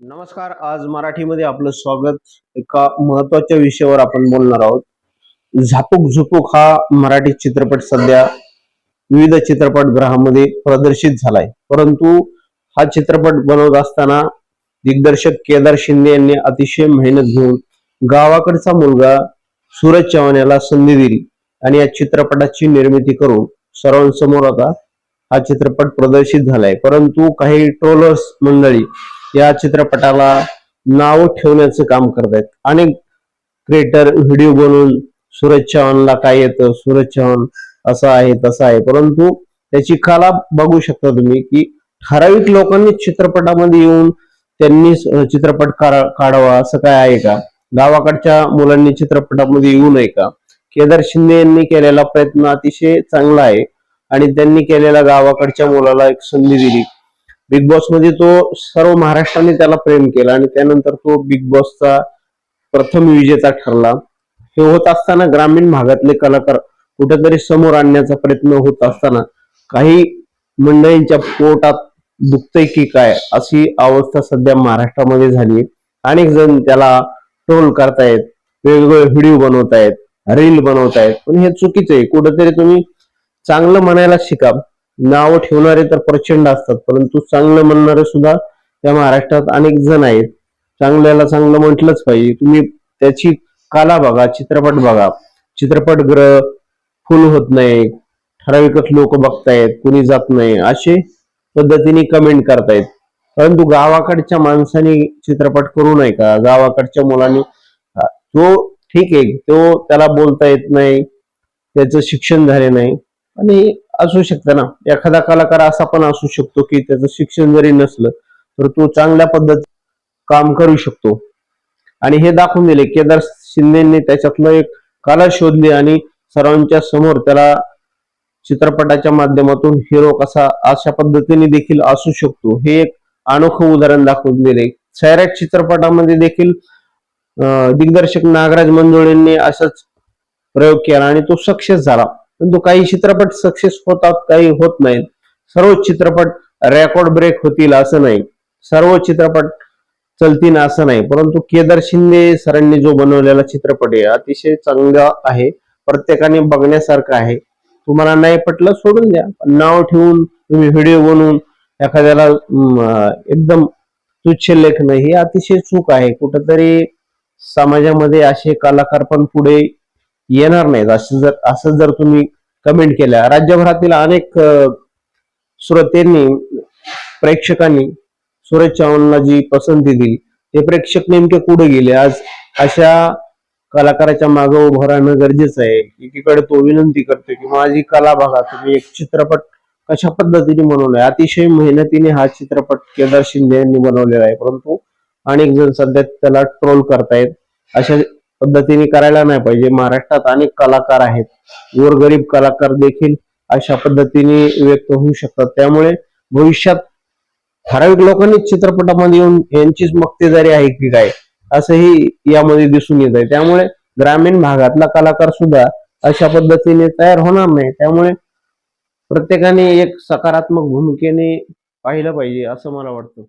नमस्कार आज मराठीमध्ये आपलं स्वागत. एका महत्त्वाच्या विषयावर आपण बोलणार आहोत. झापूक झुपूक हा मराठी चित्रपट सध्या विविध चित्रपटगृहामध्ये प्रदर्शित झालाय. परंतु हा चित्रपट बनवत असताना दिग्दर्शक केदार शिंदे यांनी अतिशय मेहनत घेऊन गावाकडचा मुलगा सूरज चव्हाण याला संधी दिली आणि या चित्रपटाची निर्मिती करून सर्वांसमोर आता हा चित्रपट प्रदर्शित झालाय. परंतु काही ट्रोलर्स मंडळी या चित्रपटाला नाव ठेवण्याचं काम करत आहेत अनेक क्रिएटर व्हिडिओ बनवून सूरज चव्हाणला काय येतं? सूरज चव्हाण असं आहे तसं आहे. परंतु त्याची कला बघू शकता तुम्ही की ठराविक लोकांनी चित्रपटामध्ये येऊन त्यांनी चित्रपट काढावा असं काय आहे का? गावाकडच्या मुलांनी चित्रपटामध्ये येऊ नये का? केदार शिंदे यांनी केलेला प्रयत्न अतिशय चांगला आहे आणि त्यांनी केलेल्या गावाकडच्या मुलाला एक संधी दिली. बिग बॉसमध्ये तो सर्व महाराष्ट्राने त्याला प्रेम केला आणि त्यानंतर तो बिग बॉसचा प्रथम विजेता ठरला. हे होत असताना ग्रामीण भागातले कलाकार कुठेतरी समोर आणण्याचा प्रयत्न होत असताना काही मंडळींच्या पोटात दुखतंय की काय अशी अवस्था सध्या महाराष्ट्रामध्ये झाली अनेक जण त्याला ट्रोल करतायत वेगवेगळे व्हिडिओ बनवतायत रील बनवतायत. पण हे चुकीचं आहे. कुठेतरी तुम्ही चांगलं म्हणायला शिका. नाव ठेवणारे तर प्रचंड असतात परंतु चांगलं म्हणणारे सुद्धा त्या महाराष्ट्रात अनेक जण आहेत. चांगल्याला चांगलं म्हटलंच पाहिजे. तुम्ही त्याची कला बघा चित्रपट बघा. चित्रपटगृह फुल होत नाही. ठराविकच लोक बघतायत कुणी जात नाही. असे पद्धतीने कमेंट करतायत. परंतु गावाकडच्या माणसाने चित्रपट करू नये का? गावाकडच्या मुलांनी तो ठीक आहे तो त्याला बोलता येत नाही त्याचं शिक्षण झाले नाही. आणि असू शकतं ना. एखादा कलाकार असा पण असू शकतो की त्याचं शिक्षण जरी नसलं तर तो चांगल्या पद्धतीत काम करू शकतो. आणि हे दाखवून दिले केदार शिंदेनी त्याच्यातलं एक कला शोधली आणि सर्वांच्या समोर त्याला चित्रपटाच्या माध्यमातून हिरो कसा अशा पद्धतीने देखील असू शकतो. हे एक अनोखं उदाहरण दाखवून दिले. सैराट चित्रपटामध्ये देखील दिग्दर्शक नागराज मंजुळेंनी असाच प्रयोग केला आणि तो सक्सेस झाला. परंतु काही चित्रपट सक्सेस होतात काही होत नाहीत. सर्व चित्रपट रेकॉर्ड ब्रेक होतील असं नाही. सर्व चित्रपट चलतील असं नाही. परंतु केदार शिंदे सरांनी जो बनवलेला चित्रपट आहे अतिशय चांगला आहे. प्रत्येकाने बघण्यासारखा आहे. तुम्हाला नाही पटलं सोडून द्या. पण नाव ठेवून तुम्ही व्हिडिओ बनवून एखाद्याला एकदम तुच्छ लेखन ही अतिशय चूक आहे. कुठंतरी समाजामध्ये असे कलाकार पण पुढे येणार नाहीत. असं जर असं जर तुम्ही कमेंट केल्या. राज्यभरातील अनेक श्रोत्यांनी प्रेक्षकांनी सूरज चव्हाणला जी पसंती दिली ते प्रेक्षक नेमके कुठे गेले? आज अशा कलाकाराच्या मागे उभं राहणं गरजेचं आहे. एकीकडे तो विनंती करतो की माझी कला बघा तुम्ही एक चित्रपट कशा पद्धतीने बनवलाय? अतिशय मेहनतीने हा चित्रपट केदार शिंदे यांनी बनवलेला आहे. परंतु अनेक जण सध्या त्याला ट्रोल करतायत. अशा पद्धतीने करायला नाही पाहिजे. महाराष्ट्रात अनेक कलाकार आहेत. गोरगरीब कलाकार देखील अशा पद्धतीने व्यक्त होऊ शकतात. त्यामुळे भविष्यात ठराविक लोकांनी चित्रपटामध्ये येऊन यांचीच मक्तेदारी आहे की काय असंही यामध्ये दिसून येत आहे. त्यामुळे ग्रामीण भागातला कलाकार सुद्धा अशा पद्धतीने तयार होणार नाही. त्यामुळे प्रत्येकाने एक सकारात्मक भूमिकेने पाहिलं पाहिजे असं मला वाटतं.